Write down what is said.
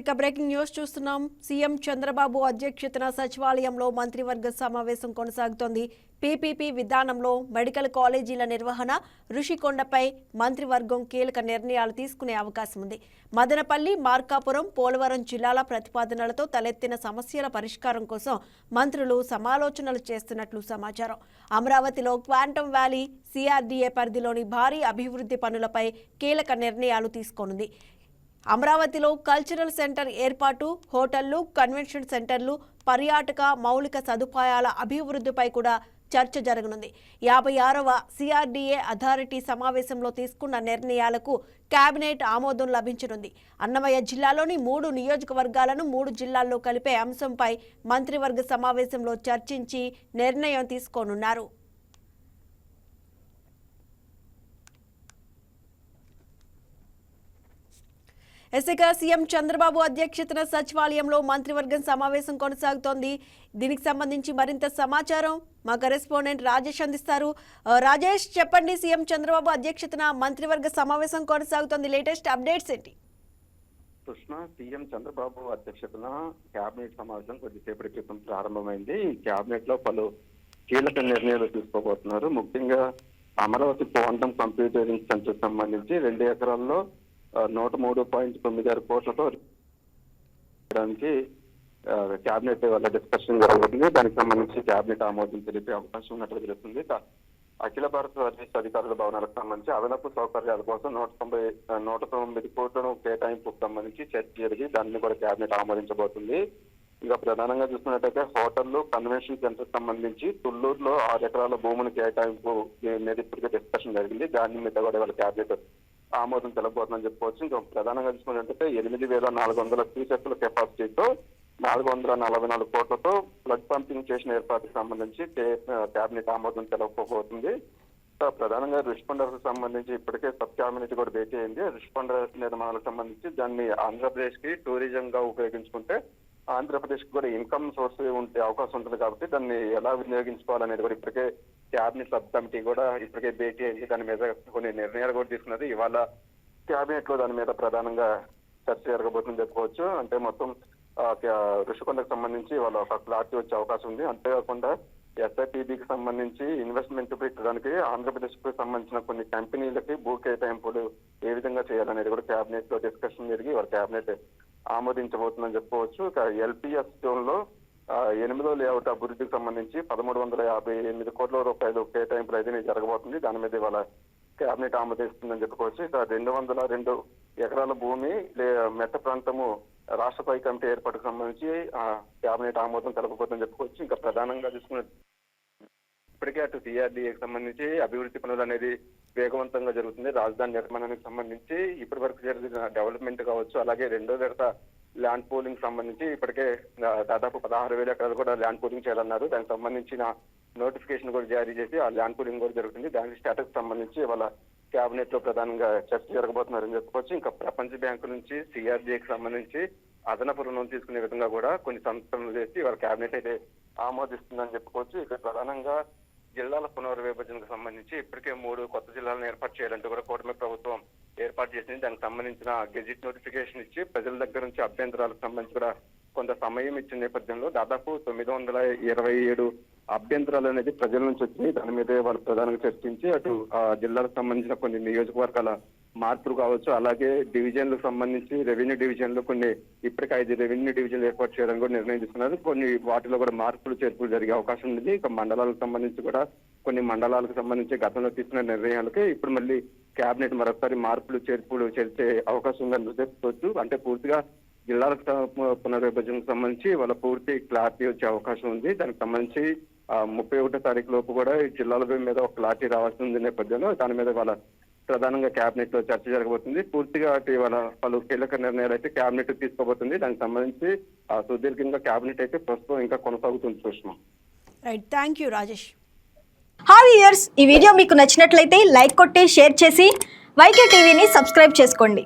ఇక breaking news చూస్తున్నాం. CM Chandrababu అధ్యక్షతన సచివాలయంలో మంత్రివర్గ సమావేశం కొనసాగుతోంది. పీపీపీ విధానంలో మెడికల్ కాలేజీల నిర్వహణ ఋషికొండపై మంత్రివర్గం కీలక నిర్ణయాలు తీసుకునే అవకాశం ఉంది. మదనపల్లి మార్కాపురం పోలవరం జిల్లాల ప్రతిపాదనలతో తలెత్తిన సమస్యల పరిష్కారం కోసం మంత్రులు సమాలోచనలు చేస్తున్నట్లు సమాచారం. అమరావతిలో క్వాంటమ్ వ్యాలీ సిఆర్డీఏ పరిధిలోని భారీ అభివృద్ధి పనులపై కీలక నిర్ణయాలు తీసుకోనుంది. అమరావతిలో కల్చరల్ సెంటర్ ఏర్పాటు హోటళ్ళు కన్వెన్షన్ సెంటర్లు పర్యాటక మౌలిక సదుపాయాల అభివృద్ధిపై కూడా చర్చ జరగనుంది. యాభై ఆరవ సిఆర్డీఏ అథారిటీ సమావేశంలో తీసుకున్న నిర్ణయాలకు కేబినెట్ ఆమోదం లభించనుంది. అన్నమయ్య జిల్లాలోని మూడు నియోజకవర్గాలను మూడు జిల్లాల్లో కలిపే అంశంపై మంత్రివర్గ సమావేశంలో చర్చించి నిర్ణయం తీసుకోనున్నారు. ఎస్ఐగా సీఎం చంద్రబాబు అధ్యక్షతన సచివాలయంలో మంత్రివర్గం సమావేశం కొనసాగుతోంది. దీనికి సంబంధించి మరింత సమాచారం మా కరెస్పాండెంట్ రాజేష్ అందిస్తారు. రాజేష్ చెప్పండి సీఎం చంద్రబాబు అధ్యక్షతన మంత్రివర్గ సమావేశం కొనసాగుతోంది. లేటెస్ట్ అప్డేట్స్ ఏంటి? కృష్ణ సీఎం చంద్రబాబు అధ్యక్షతన కేబినెట్ సమావేశం కొద్దిసేపటి క్రితం ప్రారంభమైంది. కేబినెట్లో పలు కీలక నిర్ణయాలు తీసుకోబోతున్నారు. ముఖ్యంగా అమరావతి క్వాంటమ్ కంప్యూటరింగ్ సెంటర్ సంబంధించి రెండు ఎకరాల్లో నూట మూడు పాయింట్ తొమ్మిది ఆరు కోట్లతో చేయడానికి కేబినెట్ వల్ల డిస్కషన్ జరుగుతుంది. దానికి సంబంధించి కేబినెట్ ఆమోదం తెలిపే అవకాశం ఉన్నట్లు తెలుస్తుంది. అఖిల భారత సర్వీస్ అధికారుల భవనాలకు సంబంధించి అదనపు సౌకర్యాల కోసం నూట తొంభై నూట తొమ్మిది కోట్లను కేటాయింపుకు సంబంధించి చర్చ జరిగి దాన్ని కూడా కేబినెట్ ఆమోదించబోతుంది. ఇక ప్రధానంగా చూసుకున్నట్టయితే హోటళ్ళు కన్వెన్షన్ సెంటర్ సంబంధించి తుళ్ళూరులో ఆరు ఎకరాల భూముల కేటాయింపు మీద ఇప్పటికే డిస్కషన్ జరిగింది. దాని మీద కూడా వాళ్ళ కేబినెట్ ఆమోదం తెలబోతుందని చెప్పుకోవచ్చు. ఇంకా ప్రధానంగా చూసుకున్నట్టయితే ఎనిమిది వేల నాలుగు వందల క్యూసెక్ల కెపాసిటీతో నాలుగు వందల నలభై నాలుగు కోట్లతో బ్లడ్ పంపింగ్ స్టేషన్ ఏర్పాటుకు సంబంధించి కేబినెట్ ఆమోదం తెలపబోతుంది. సో ప్రధానంగా రిష్పండర్కు సంబంధించి ఇప్పటికే సబ్ క్యాబినెట్ కూడా భేటీ అయింది. రిస్పాండర్ నిర్మాణాలకు సంబంధించి దాన్ని ఆంధ్రప్రదేశ్కి టూరిజం గా ఉపయోగించుకుంటే ఆంధ్రప్రదేశ్ కూడా ఇన్కమ్ సోర్స్ ఉండే అవకాశం ఉంటుంది కాబట్టి దాన్ని ఎలా వినియోగించుకోవాలనేది కూడా ఇప్పటికే క్యాబినెట్ సబ్ కమిటీ కూడా ఇప్పటికే భేటీ అయింది దాని మీద కొన్ని నిర్ణయాలు కూడా తీసుకున్నది. ఇవాళ క్యాబినెట్లో దాని మీద ప్రధానంగా చర్చ జరగబోతుందని చెప్పుకోవచ్చు. అంటే మొత్తం ఋషికొండకు సంబంధించి వాళ్ళ ఒక క్లారిటీ వచ్చే అవకాశం ఉంది. అంతేకాకుండా ఎస్ఐపిబికి సంబంధించి ఇన్వెస్ట్మెంట్ పెట్టడానికి ఆంధ్రప్రదేశ్కు సంబంధించిన కొన్ని కంపెనీలకి భూ కేటాయింపులు ఏ విధంగా చేయాలనేది కూడా క్యాబినెట్లో డిస్కషన్ జరిగి వాళ్ళ క్యాబినెట్ ఆమోదించబోతుందని చెప్పుకోవచ్చు. ఇక ఎల్పిఎస్ జోన్లో ఎనిమిదో లేఅవుట్ అభివృద్ధికి సంబంధించి పదమూడు వందల యాభై ఎనిమిది కోట్ల రూపాయలు కేటాయింపులు అయితే జరగబోతుంది. దాని మీద ఇవాళ కేబినెట్ ఆమోదిస్తుందని చెప్పుకోవచ్చు. ఇక రెండు వందల రెండు ఎకరాల భూమి మెట్ట ప్రాంతము రాష్ట్ర కమిటీ ఏర్పాటుకు సంబంధించి ఆ, కేబినెట్ ఆమోదం తెలపబోతుందని చెప్పుకోవచ్చు. ఇంకా ప్రధానంగా తీసుకున్న ఇప్పటికే అటు సిఆర్డీఏకి సంబంధించి అభివృద్ధి పనులు అనేది వేగవంతంగా జరుగుతుంది. రాజధాని నిర్మాణానికి సంబంధించి ఇప్పటి వరకు జరిగిన డెవలప్మెంట్ కావచ్చు అలాగే రెండో విడత ల్యాండ్ పూలింగ్ సంబంధించి ఇప్పటికే దాదాపు పదహారు వేల ఎకరాలు కూడా ల్యాండ్ పూలింగ్ చేయాలన్నారు. దానికి సంబంధించిన నోటిఫికేషన్ కూడా జారీ చేసి ఆ ల్యాండ్ పూలింగ్ కూడా జరుగుతుంది. దానికి స్టేటస్ సంబంధించి వాళ్ళ కేబినెట్లో ప్రధానంగా చర్చ జరగబోతున్నారని చెప్పుకోవచ్చు. ఇంకా ప్రపంచ బ్యాంకు నుంచి సిఆర్డీఏకి సంబంధించి అదనపు రుణం తీసుకునే విధంగా కూడా కొన్ని సంస్థలు చేసి వాళ్ళ కేబినెట్ అయితే ఆమోదిస్తుందని చెప్పుకోవచ్చు. ఇక్కడ ప్రధానంగా జిల్లాల పునర్విభజనకు సంబంధించి ఇప్పటికే మూడు కొత్త జిల్లాలను ఏర్పాటు చేయాలంటూ కూడా కూటమి ప్రభుత్వం ఏర్పాటు చేసింది. దానికి సంబంధించిన గెజిట్ నోటిఫికేషన్ ఇచ్చి ప్రజల దగ్గర నుంచి అభ్యంతరాలకు సంబంధించి కూడా కొంత సమయం ఇచ్చిన నేపథ్యంలో దాదాపు తొమ్మిది వందల ఇరవై ఏడు అభ్యంతరాలు అనేది ప్రజల నుంచి వచ్చినాయి. దాని మీద వాళ్ళు ప్రధానంగా చర్చించి అటు ఆ జిల్లాలకు సంబంధించిన కొన్ని నియోజకవర్గాల మార్పులు కావచ్చు అలాగే డివిజన్లకు సంబంధించి రెవెన్యూ డివిజన్లు కొన్ని ఇప్పటికే ఐదు రెవెన్యూ డివిజన్లు ఏర్పాటు చేయడం కూడా నిర్ణయం తీసుకున్నారు. కొన్ని వాటిలో కూడా మార్పులు చేర్పులు జరిగే అవకాశం ఉంది. ఇక మండలాలకు సంబంధించి కూడా కొన్ని మండలాలకు సంబంధించి గతంలో తీసుకున్న నిర్ణయాలకి ఇప్పుడు మళ్ళీ కేబినెట్ మరొకసారి మార్పులు చేర్పులు చేర్చే అవకాశం ఉందని చెప్పుకోవచ్చు అంటే పూర్తిగా జిల్లాలకు పునర్విభజనకు సంబంధించి వాళ్ళ పూర్తి క్లారిటీ వచ్చే అవకాశం ఉంది. దానికి సంబంధించి ముప్పై ఒకటో తారీఖు లోపు కూడా ఈ జిల్లాల మీద ఒక క్లారిటీ రావాల్సి ఉంది నేపథ్యంలో. దాని మీద వాళ్ళ ప్రధానంగా కేబినెట్లో చర్చ జరగబోతుంది. పూర్తిగా ఇవాళ పలు కీలక నిర్ణయాలు అయితే కేబినెట్ తీసుకోబోతుంది. దానికి సంబంధించి సుదీర్ఘంగా కేబినెట్ అయితే ప్రస్తుతం ఇంకా కొనసాగుతుంది Sushma. Right thank you Rajesh. Hi years ఈ వీడియో మీకు నచ్చినట్లయితే లైక్ కొట్టి షేర్ చేసి వైకే టీవీని సబ్స్క్రైబ్ చేసుకోండి.